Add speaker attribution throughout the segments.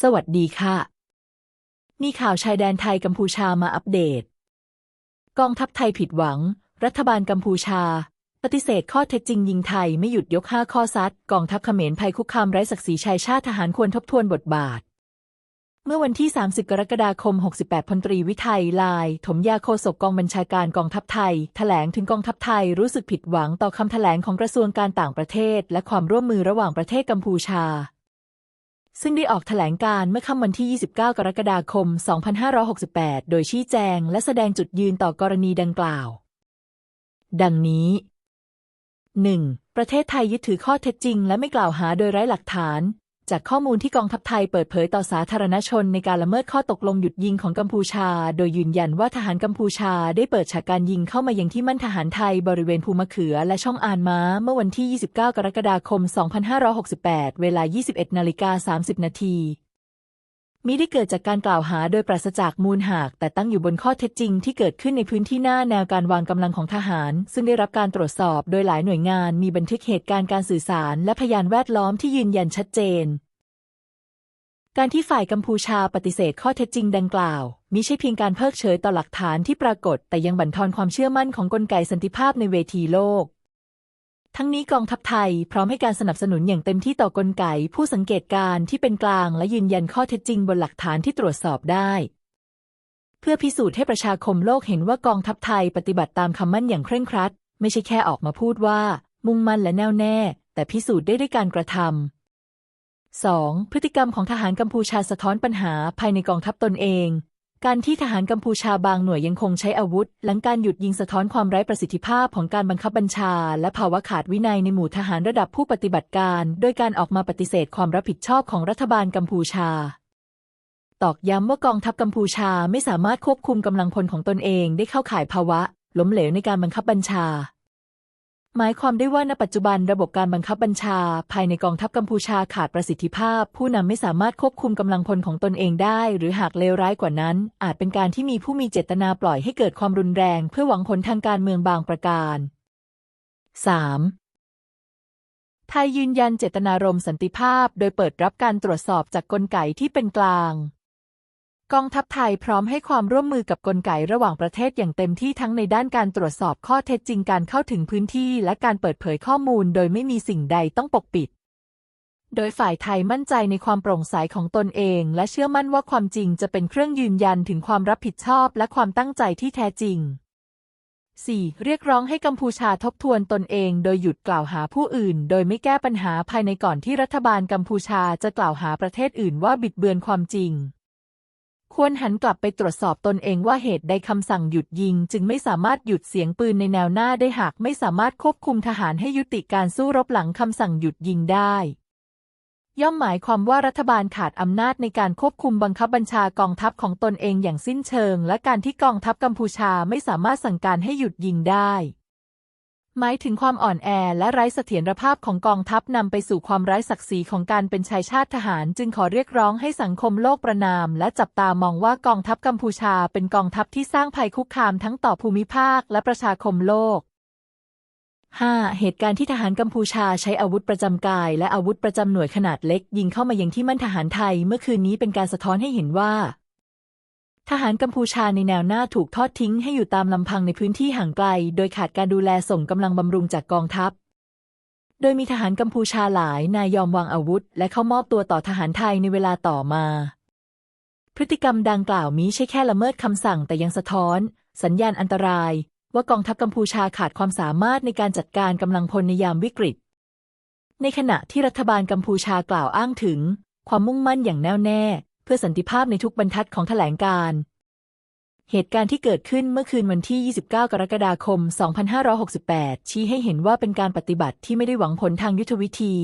Speaker 1: สวัสดีค่ะ มีข่าวชายแดนไทยกัมพูชามาอัปเดต กองทัพไทยผิดหวัง รัฐบาลกัมพูชา ปฏิเสธข้อเท็จจริงยิงไทยไม่หยุดยกห้าข้อซัดกองทัพเขมรภัยคุกคามไร้ศักดิ์ศรีชายชาติทหารควรทบทวนบทบาท เมื่อวันที่ 30 กรกฎาคม 68 พลตรีวิทัยลาย ถมยาโคศกกองบัญชาการกองทัพไทยแถลงถึงกองทัพไทยรู้สึกผิดหวังต่อคำแถลงของกระทรวงการต่างประเทศ และความร่วมมือระหว่างประเทศกัมพูชา ซึ่งได้ออกแถลงการเมื่อค่ำวันที่ 29 กรกฎาคม 2568 โดยชี้แจงและแสดงจุดยืนต่อกรณีดังกล่าว ดังนี้ 1. ประเทศไทยยึดถือข้อเท็จจริงและไม่กล่าวหาโดยไร้หลักฐาน จากข้อมูลที่กองทัพไทยเปิดเผยต่อสาธารณชนในการละเมิดข้อตกลงหยุดยิงของกัมพูชา โดยยืนยันว่าทหารกัมพูชาได้เปิดฉากการยิงเข้ามายังที่มั่นทหารไทยบริเวณภูมะเขือและช่องอานม้า เมื่อวันที่ 29 กรกฎาคม 2568 เวลา 21 นาฬิกา 30 นาที มิได้เกิดจากการกล่าวหาโดยปราศจากมูลหาก แต่ตั้งอยู่บนข้อเท็จจริงที่เกิดขึ้นในพื้นที่หน้าแนวการวางกำลังของทหาร ซึ่งได้รับการตรวจสอบโดยหลายหน่วยงาน มีบันทึกเหตุการณ์การสื่อสาร และพยานแวดล้อมที่ยืนยันชัดเจน การที่ฝ่ายกัมพูชาปฏิเสธข้อเท็จจริงดังกล่าวมิใช่เพียงการเพิกเฉยต่อหลักฐานที่ปรากฏ แต่ยังบั่นทอนความเชื่อมั่นของกลไกสันติภาพในเวทีโลก ทั้งนี้กองทัพไทยพร้อมให้การสนับสนุนอย่างเต็มที่ต่อกลไกผู้สังเกตการณ์ที่เป็นกลางและยืนยันข้อเท็จจริงบนหลักฐานที่ตรวจสอบได้ เพื่อพิสูจน์ให้ประชาคมโลกเห็นว่ากองทัพไทยปฏิบัติตามคำมั่นอย่างเคร่งครัด ไม่ใช่แค่ออกมาพูดว่า มุ่งมั่นและแน่วแน่ แต่พิสูจน์ได้ด้วยการกระทำ 2. พฤติกรรมของทหารกัมพูชาสะท้อนปัญหาภายในกองทัพตนเอง การที่ทหารกัมพูชาบางหน่วยยังคงใช้อาวุธ หลังการหยุดยิงสะท้อนความไร้ประสิทธิภาพของการบังคับบัญชา และภาวะขาดวินัยในหมู่ทหารระดับผู้ปฏิบัติการ โดยการออกมาปฏิเสธความรับผิดชอบของรัฐบาลกัมพูชา ตอกย้ำว่ากองทัพกัมพูชาไม่สามารถควบคุมกำลังพลของตนเองได้เข้าข่ายภาวะ ล้มเหลวในการบังคับบัญชา หมายความได้ว่าณปัจจุบันระบบการบังคับบัญชา ภายในกองทัพกัมพูชาขาดประสิทธิภาพ ผู้นำไม่สามารถควบคุมกำลังพลของตนเองได้ หรือหากเลวร้ายกว่านั้น อาจเป็นการที่มีผู้มีเจตนาปล่อยให้เกิดความรุนแรง เพื่อหวังผลทางการเมืองบางประการ 3. ไทยยืนยันเจตนารมณ์สันติภาพ โดยเปิดรับการตรวจสอบจากกลไกที่เป็นกลาง กองทัพไทยพร้อมให้ความร่วมมือกับกลไกระหว่างประเทศอย่างเต็มที่ทั้งในด้านการตรวจสอบข้อเท็จจริงการเข้าถึงพื้นที่และการเปิดเผยข้อมูลโดยไม่มีสิ่งใดต้องปกปิด โดยฝ่ายไทยมั่นใจในความโปร่งใสของตนเอง และเชื่อมั่นว่าความจริงจะเป็นเครื่องยืนยันถึงความรับผิดชอบและความตั้งใจที่แท้จริง 4. เรียกร้องให้กัมพูชาทบทวนตนเอง โดยหยุดกล่าวหาผู้อื่น โดยไม่แก้ปัญหาภายในก่อนที่รัฐบาลกัมพูชาจะกล่าวหาประเทศอื่นว่าบิดเบือนความจริง ควรหันกลับไปตรวจสอบตนเองว่าเหตุใดคำสั่งหยุดยิง จึงไม่สามารถหยุดเสียงปืนในแนวหน้าได้หากไม่สามารถควบคุมทหารให้ยุติการสู้รบหลังคำสั่งหยุดยิงได้ ย่อมหมายความว่ารัฐบาลขาดอำนาจในการควบคุมบังคับบัญชากองทัพของตนเองอย่างสิ้นเชิง และการที่กองทัพกัมพูชาไม่สามารถสั่งการให้หยุดยิงได้ หมายถึงความอ่อนแอและไร้เสถียรภาพของกองทัพนำไปสู่ความไร้ศักดิ์ศรีของการเป็นชายชาติทหาร จึงขอเรียกร้องให้สังคมโลกประนาม และจับตามองว่ากองทัพกัมพูชาเป็นกองทัพที่สร้างภัยคุกคามทั้งต่อภูมิภาคและประชาคมโลก 5. เหตุการณ์ที่ทหารกัมพูชาใช้อาวุธประจำกาย และอาวุธประจำหน่วยขนาดเล็ก ยิงเข้ามายังที่มั่นทหารไทย เมื่อคืนนี้เป็นการสะท้อนให้เห็นว่า ทหารกัมพูชาในแนวหน้าถูกทอดทิ้งให้อยู่ตามลำพังในพื้นที่ห่างไกล โดยขาดการดูแลส่งกำลังบำรุงจากกองทัพ โดยมีทหารกัมพูชาหลายนายยอมวางอาวุธ และเข้ามอบตัวต่อทหารไทยในเวลาต่อมา พฤติกรรมดังกล่าวมิใช่แค่ละเมิดคำสั่งแต่ยังสะท้อน สัญญาณอันตราย ว่ากองทัพกัมพูชาขาดความสามารถในการจัดการกำลังพลในยามวิกฤต ในขณะที่รัฐบาลกัมพูชากล่าวอ้างถึง ความมุ่งมั่นอย่างแน่วแน่ พื่อสันติภาพในทุกบรรทัดของแถลงการเหตุการณ์ที่เกิดขึ้นเมื่อคืนวันที่ 29 กรกฎาคม 2568 ชี้ให้เห็นว่าเป็นการปฏิบัติที่ไม่ได้หวังผลทางยุทธวิธี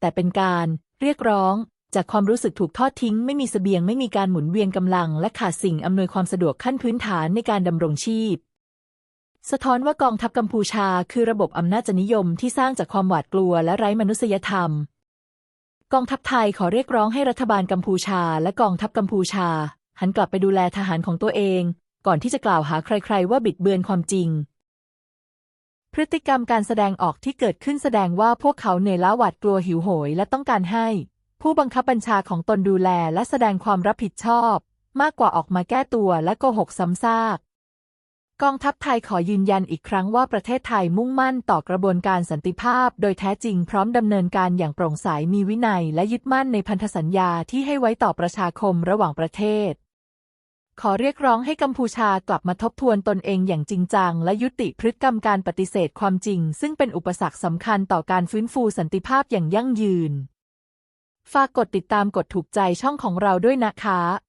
Speaker 1: แต่เป็นการเรียกร้อง จากความรู้สึกถูกทอดทิ้ง ไม่มีเสบียงไม่มีการหมุนเวียนกำลัง และขาดสิ่งอำนวยความสะดวกขั้นพื้นฐานในการดำรงชีพ สะท้อนว่ากองทัพกัมพูชา คือระบบอำนาจนิยมที่สร้างจากความหวาดกลัวและไร้มนุษยธรรม กองทัพไทยขอเรียกร้องให้รัฐบาลกัมพูชา และกองทัพกัมพูชา หันกลับไปดูแลทหารของตัวเอง ก่อนที่จะกล่าวหาใคร ๆ ว่าบิดเบือนความจริง พฤติกรรมการแสดงออกที่เกิดขึ้นแสดงว่าพวกเขาเหนื่อยล้าหวาดกลัวหิวโหย และต้องการให้ ผู้บังคับบัญชาของตนดูแลและแสดงความรับผิดชอบ มากกว่าออกมาแก้ตัวและโกหกซ้ำซาก กองทัพไทยขอยืนยันอีกครั้งว่าประเทศไทยมุ่งมั่นต่อกระบวนการสันติภาพ โดยแท้จริงพร้อมดำเนินการอย่างโปร่งใสมีวินัย และยึดมั่นในพันธสัญญาที่ให้ไว้ต่อประชาคมระหว่างประเทศ ขอเรียกร้องให้กัมพูชากลับมาทบทวนตนเองอย่างจริงจัง และยุติพฤติกรรมการปฏิเสธความจริง ซึ่งเป็นอุปสรรคสำคัญต่อการฟื้นฟูสันติภาพอย่างยั่งยืนฝากกดติดตามกดถูกใจช่องของเราด้วยนะคะ